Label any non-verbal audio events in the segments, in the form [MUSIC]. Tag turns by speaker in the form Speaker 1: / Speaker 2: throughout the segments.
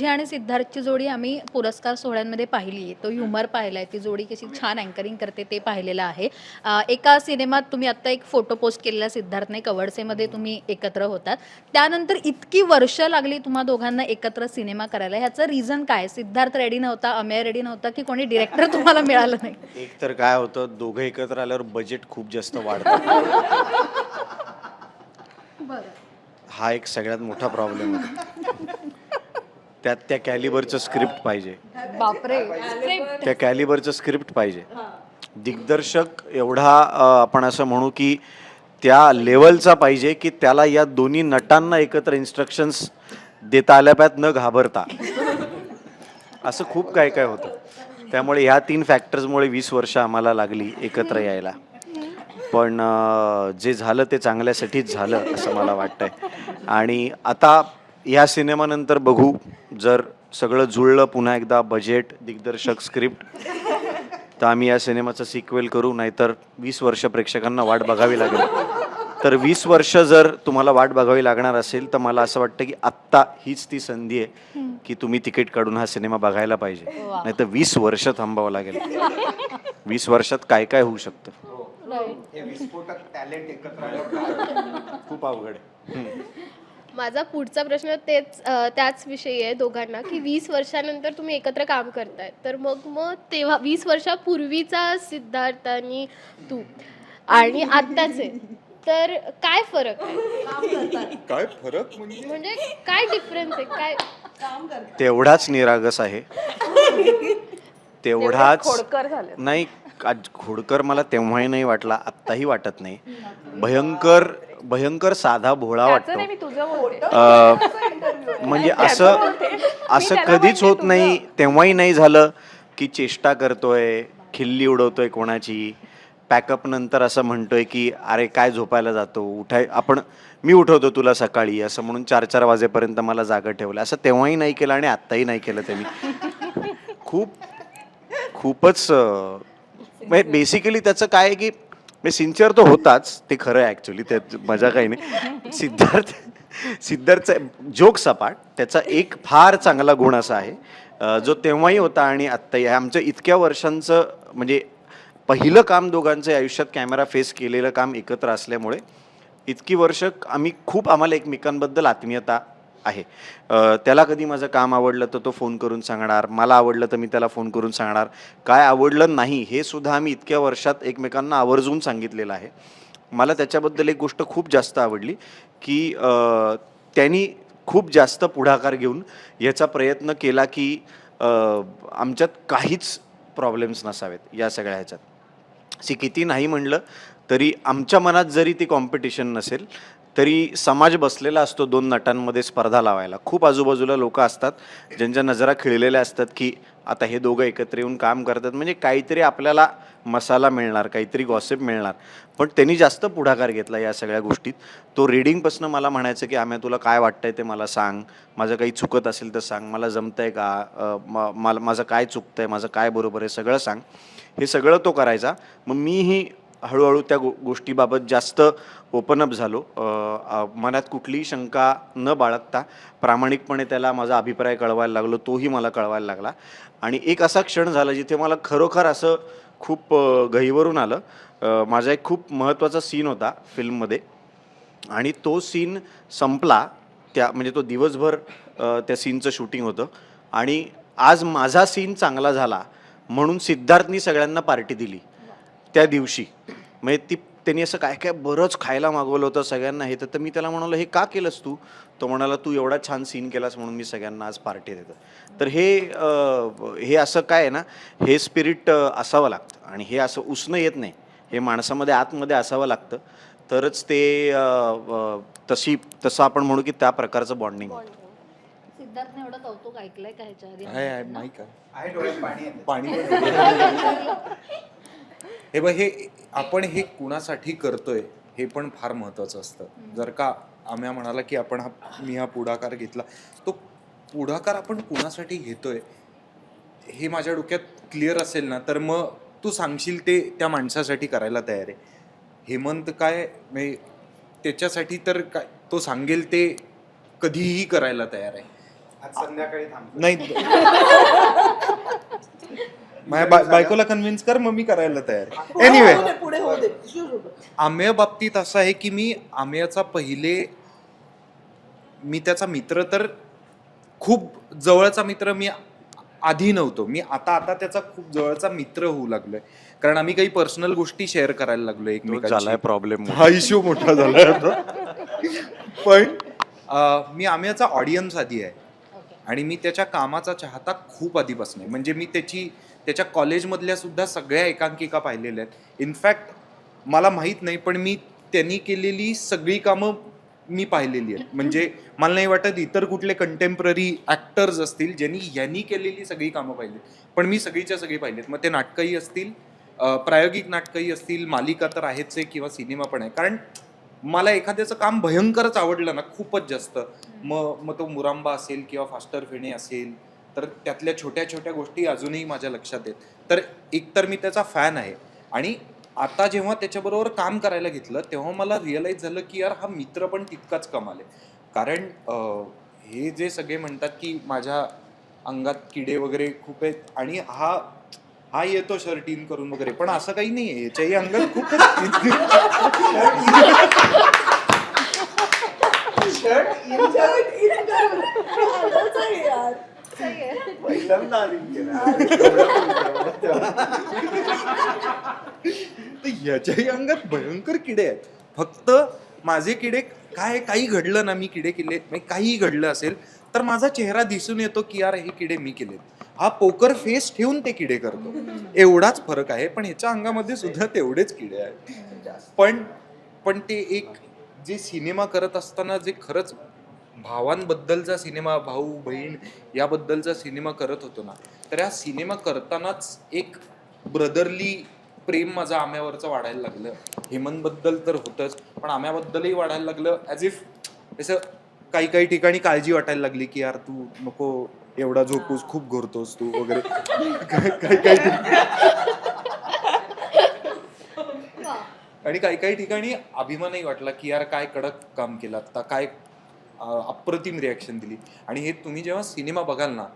Speaker 1: तुझी आणि सिद्धार्थची जोडी आम्ही पुरस्कार सोहळ्यांमध्ये पाहिली. आहे तो ह्युमर पाहिला आहे. ती जोडी कशी छान अँकरिंग करते ते पाहिलेलं आहे. एका सिनेमात तुम्ही आत्ता एक फोटो पोस्ट केलेला सिद्धार्थने. कवडसेमध्ये तुम्ही एकत्र होतात. त्यानंतर इतकी वर्ष लागली तुम्हा दोघांना एकत्र सिनेमा करायला. ह्याचं रिझन काय? सिद्धार्थ रेडी नव्हता अमेय रेडी नव्हता की कोणी डिरेक्टर तुम्हाला मिळालं नाही?
Speaker 2: एक तर काय होतं दोघं एकत्र आल्यावर बजेट खूप जास्त वाढतं. हा एक सगळ्यात मोठा प्रॉब्लेम आहे त्यात त्या कॅलिबरचं स्क्रिप्ट पाहिजे.
Speaker 1: बापरे.
Speaker 2: त्या कॅलिबरचं स्क्रिप्ट पाहिजे. दिग्दर्शक एवढा अ, आपण असं म्हणू की त्या लेवलचा पाहिजे की त्याला या दोन्ही नटांना एकत्र इन्स्ट्रक्शन्स देता आल्या पाहिजेत न घाबरता. असं खूप काय काय होतं. त्यामुळे ह्या तीन फॅक्टर्समुळे वीस वर्ष आम्हाला लागली एकत्र यायला. पण अ, जे झालं ते चांगल्यासाठीच झालं असं मला वाटतंय. आणि आता या सिनेमानंतर बघू जर सगळं जुळलं पुन्हा एकदा बजेट दिग्दर्शक स्क्रिप्ट तर आम्ही या सिनेमाचं सिक्वेल करू नाहीतर वीस वर्ष प्रेक्षकांना वाट बघावी लागेल. तर वीस वर्ष जर तुम्हाला वाट बघावी लागणार असेल तर मला असं वाटतं की आत्ता हीच ती संधी आहे की तुम्ही तिकीट काढून हा सिनेमा बघायला पाहिजे. नाहीतर वीस वर्ष थांबावं लागेल. वीस वर्षात काय काय होऊ शकतं?
Speaker 3: हे. विस्फोटक टॅलेंट एकत्र आल्यावर
Speaker 2: खूप अवघड आहे.
Speaker 4: माझा पुढचा प्रश्न तेच त्याच विषयी आहे दोघांना की वीस वर्षानंतर तुम्ही एकत्र काम करताय. तर मग मग तेव्हा वीस वर्षापूर्वीचा सिद्धार्थ आणि तू आणि आत्ताचे तर काय फरक आहे?
Speaker 3: काय फरक म्हणजे?
Speaker 4: म्हणजे काय डिफरन्स आहे? काय?
Speaker 2: तेवढाच निरागस आहे. तेवढाच
Speaker 5: खोडकर झाले
Speaker 2: नाही आज खोडकर मला तेव्हाही नाही वाटला आत्ताही वाटत नाही. भयंकर भयंकर साधा भोळा
Speaker 5: त्याचं नाही
Speaker 2: वाटतो
Speaker 5: मी तुझं बोलते.
Speaker 2: अ, [LAUGHS] म्हणजे असं असं कधीच होत नाही तेव्हाही नाही झालं की चेष्टा करतोय खिल्ली उडवतोय कोणाची. पॅकअप नंतर असं म्हणतोय की अरे काय झोपायला जातो? उठाय आपण मी उठवतो तुला सकाळी. असं म्हणून चार चार वाजेपर्यंत मला जागा ठेवलं. असं तेव्हाही नाही केलं आणि आत्ताही नाही केलं त्यांनी. खूप खूपच बेसिकली त्याचं काय आहे की मी सिन्सिअर तो होताच ते खरं आहे ॲक्च्युली त्यात मजा काही नाही. सिद्धार्थ सिद्धार्थचा जोक सपाट त्याचा एक फार चांगला गुण असा आहे जो तेव्हाही होता आणि आत्ताही आहे. आमचं इतक्या वर्षांचं म्हणजे पहिलं काम दोघांचं आयुष्यात कॅमेरा फेस केलेलं काम एकत्र असल्यामुळे इतकी वर्ष आम्ही खूप आम्हाला एकमेकांबद्दल आत्मीयता आहे. त्याला कधी माझं काम आवडलं तर तो फोन करून सांगणार मला आवडलं तर मी त्याला फोन करून सांगणार. काय आवडलं नाही हे सुद्धा आम्ही इतक्या वर्षात एकमेकांना आवर्जून सांगितलेलं आहे. मला त्याच्याबद्दल एक गोष्ट खूप जास्त आवडली की त्यांनी खूप जास्त पुढाकार घेऊन याचा प्रयत्न केला की आमच्यात काहीच प्रॉब्लेम्स नसावेत या सगळ्या ह्याच्यात. सी किती नाही म्हणलं तरी आमच्या मनात जरी ती कॉम्पिटिशन नसेल तरी समाज बसलेला असतो दोन नटांमध्ये स्पर्धा लावायला. खूप आजूबाजूला लोक असतात ज्यांच्या नजरा खिळलेल्या असतात की आता हे दोघं एकत्र येऊन काम करतात. म्हणजे काहीतरी आपल्याला मसाला मिळणार काहीतरी गॉसिप मिळणार. पण त्यांनी जास्त पुढाकार घेतला या सगळ्या गोष्टीत. तो रिडिंगपासून मला म्हणायचं की आम्ही तुला काय वाटतंय ते मला सांग. माझं काही चुकत असेल तर सांग. मला जमतंय का? म- मला माझं काय चुकतंय? माझं काय बरोबर आहे? सगळं सांग. हे सगळं तो करायचा. मग मीही हळूहळू त्या गो गोष्टीबाबत जास्त ओपन अप झालो. मनात कुठलीही शंका न बाळगता प्रामाणिकपणे त्याला माझा अभिप्राय कळवायला लागलो तोही मला कळवायला लागला. आणि एक असा क्षण झाला जिथे मला खरोखर असं खूप गहीवरून गहिवरून आलं. माझा एक खूप महत्त्वाचा सीन होता फिल्ममध्ये आणि तो सीन संपला त्या म्हणजे तो दिवसभर त्या सीनचं शूटिंग होतं. आणि आज माझा सीन चांगला झाला म्हणून सिद्धार्थनी सगळ्यांना पार्टी दिली. त्या दिवशी. म्हणजे ती त्यांनी असं काय काय बरंच खायला मागवलं होतं सगळ्यांना हे तर मी त्याला म्हणालो हे का केलंस तू? तो म्हणाला तू एवढा छान सीन केलास म्हणून मी सगळ्यांना आज पार्टी देतो तर हे हे असं काय आहे ना हे स्पिरिट असावं लागतं. आणि हे असं उसणं येत नाही. हे माणसामध्ये आतमध्ये असावं लागतं. तरच ते तशी तसं आपण म्हणू की त्या प्रकारचं बॉन्डिंग होतं.
Speaker 1: सिद्धार्थने एवढं कौतुक ऐकलंय का ह्याच्या आधी?
Speaker 6: पण
Speaker 3: हे बघ हे आपण हे कुणासाठी करतोय हे पण फार महत्वाचं असतं. जर का आम्या म्हणाला की आपण हा मी हा पुढाकार घेतला तो पुढाकार आपण कुणासाठी घेतोय हे माझ्या डोक्यात क्लिअर असेल ना तर मग तू सांगशील ते त्या माणसासाठी करायला तयार आहे. हेमंत काय म्हणजे त्याच्यासाठी तर काय तो सांगेल ते कधीही करायला तयार आहे. नाही. माझ्या बा- बायकोला कन्व्हिन्स कर मग मी करायला तयार. एनिवे
Speaker 5: पुढे होऊ दे.
Speaker 3: आम्या बाबतीत असं आहे की मी आम्याचा पहिले मी त्याचा मित्र तर खूप जवळचा मित्र मी आधी नव्हतो. मी आता आता त्याचा खूप जवळचा मित्र होऊ लागलोय. कारण आम्ही काही पर्सनल गोष्टी शेअर करायला लागलोय
Speaker 2: तोच झालाय
Speaker 3: एकमेकांशी
Speaker 2: प्रॉब्लेम
Speaker 3: हा इश्यू मोठा झालाय आता. पण अं, मी आम्याचा ऑडियन्स आधी आहे. आणि मी त्याच्या कामाचा चाहता खूप आधीपासून आहे म्हणजे मी त्याची त्याच्या कॉलेजमधल्या सुद्धा सगळ्या एकांकिका पाहिलेल्या आहेत. इनफॅक्ट मला माहीत नाही पण मी त्यांनी केलेली सगळी कामं मी पाहिलेली आहेत. म्हणजे मला नाही वाटत इतर कुठले कंटेम्पररी ॲक्टर्स असतील ज्यांनी यांनी केलेली सगळी कामं पाहिली पण मी सगळीच्या सगळी पाहिलीत मग ते नाटकंही असतील प्रायोगिक नाटकंही असतील मालिका तर आहेच आहे किंवा सिनेमा पण आहे. कारण मला एखाद्याचं काम भयंकरच आवडलं ना खूपच जास्त. मग मग तो मुरांबा असेल किंवा फास्टर फेणे असेल तर त्यातल्या छोट्या छोट्या गोष्टी अजूनही माझ्या लक्षात आहेत. तर एकतर मी त्याचा फॅन आहे. आणि आता जेव्हा त्याच्याबरोबर काम करायला घेतलं तेव्हा मला रिअलाईज झालं की यार हा मित्र पण तितकाच कमाल आहे. कारण हे जे सगळे म्हणतात की माझ्या अंगात किडे वगैरे खूप आहेत आणि हा हा येतो शर्ट इन करून वगैरे पण असं काही नाही आहे याच्याही अंगात खूपच
Speaker 5: Insert in कर. आलंच आहे यार.
Speaker 3: तर याच्याही अंगात भयंकर किडे आहेत फक्त माझे किडे काय काही घडलं ना मी किडे केले म्हणजे काहीही घडलं असेल तर माझा चेहरा दिसून येतो की यार हे किडे मी केलेत. हा पोकर फेस ठेवून ते किडे करतो. एवढाच फरक आहे पण ह्याच्या अंगामध्ये सुद्धा तेवढेच किडे आहेत. पण पण ते एक जे सिनेमा करत असताना जे खरंच भावांबद्दलचा सिनेमा भाऊ बहीण याबद्दलचा सिनेमा करत होतो ना. तर ह्या सिनेमा करतानाच एक ब्रदरली प्रेम माझं आम्यावरचं वाढायला लागलं. हेमंतबद्दल तर होतंच पण आम्याबद्दलही वाढायला लागलं ॲज इफ असं काही काही ठिकाणी काळजी वाटायला लागली की यार तू नको एवढा झोपूस खूप घोरतोस तू वगैरे. काही काही आणि काही काही ठिकाणी अभिमानही वाटला की यार काय कडक काम केलं आता काय अप्रतिम रिॲक्शन दिली. आणि हे तुम्ही जेव्हा सिनेमा बघाल ना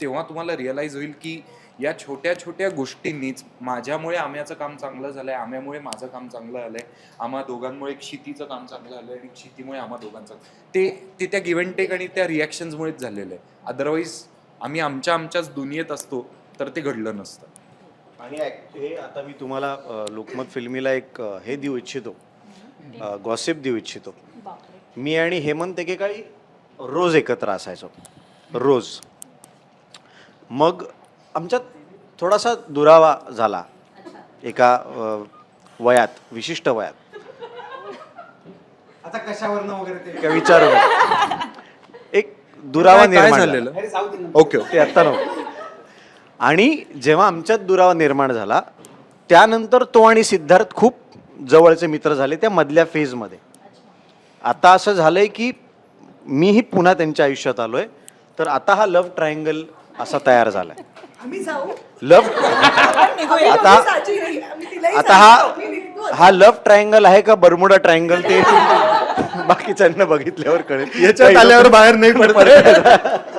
Speaker 3: तेव्हा तुम्हाला रिअलाईज होईल की या छोट्या छोट्या गोष्टींनीच माझ्यामुळे आम्याचं काम चांगलं झालंय आम्यामुळे माझं काम चांगलं झालंय आम्हा दोघांमुळे क्षितीचं काम चांगलं झालंय आणि क्षितीमुळे आम्हा दोघांचं. ते ते त्या गिव्हन टेक आणि त्या रिॲक्शन्समुळेच झालेलं आहे. अदरवाईज आम्ही आमच्या आमच्याच दुनियेत असतो तर ते घडलं नसतं.
Speaker 2: आणि हे आता मी तुम्हाला लोकमत फिल्मीला एक हे देऊ इच्छितो. गॉसिप देऊ इच्छितो. मी आणि हेमंत एकेकाळी रोज एकत्र असायचो. रोज. मग आमच्यात थोडासा दुरावा झाला. एका वयात विशिष्ट वयात.
Speaker 6: आता कशावरनं वगैरे
Speaker 2: विचारू. एक दुरावा निर्माण झाला.
Speaker 3: झालेलं. ओके
Speaker 2: ते आत्ता नव्हतं आणि जेव्हा आमच्यात दुरावा निर्माण झाला त्यानंतर तो आणि सिद्धार्थ खूप जवळचे मित्र झाले त्या मधल्या फेजमध्ये आता असं झालंय की मीही पुन्हा त्यांच्या आयुष्यात आलोय तर आता हा लव्ह ट्रायंगल असा तयार झालाय
Speaker 5: आम्ही जाऊ
Speaker 2: लव्ह
Speaker 5: आपण निघूया.
Speaker 2: आता-
Speaker 5: आम्ही साची नाही. आम्ही तिलाही
Speaker 2: आता
Speaker 5: सांगितलं. मी निघतो.
Speaker 2: हा हा लव्ह ट्रायंगल आहे का बर्मुडा ट्रायंगल ते [LAUGHS] बाकीच्यांना बघितल्यावर कळेल
Speaker 3: याच्यात आल्यावर बाहेर नाही पडत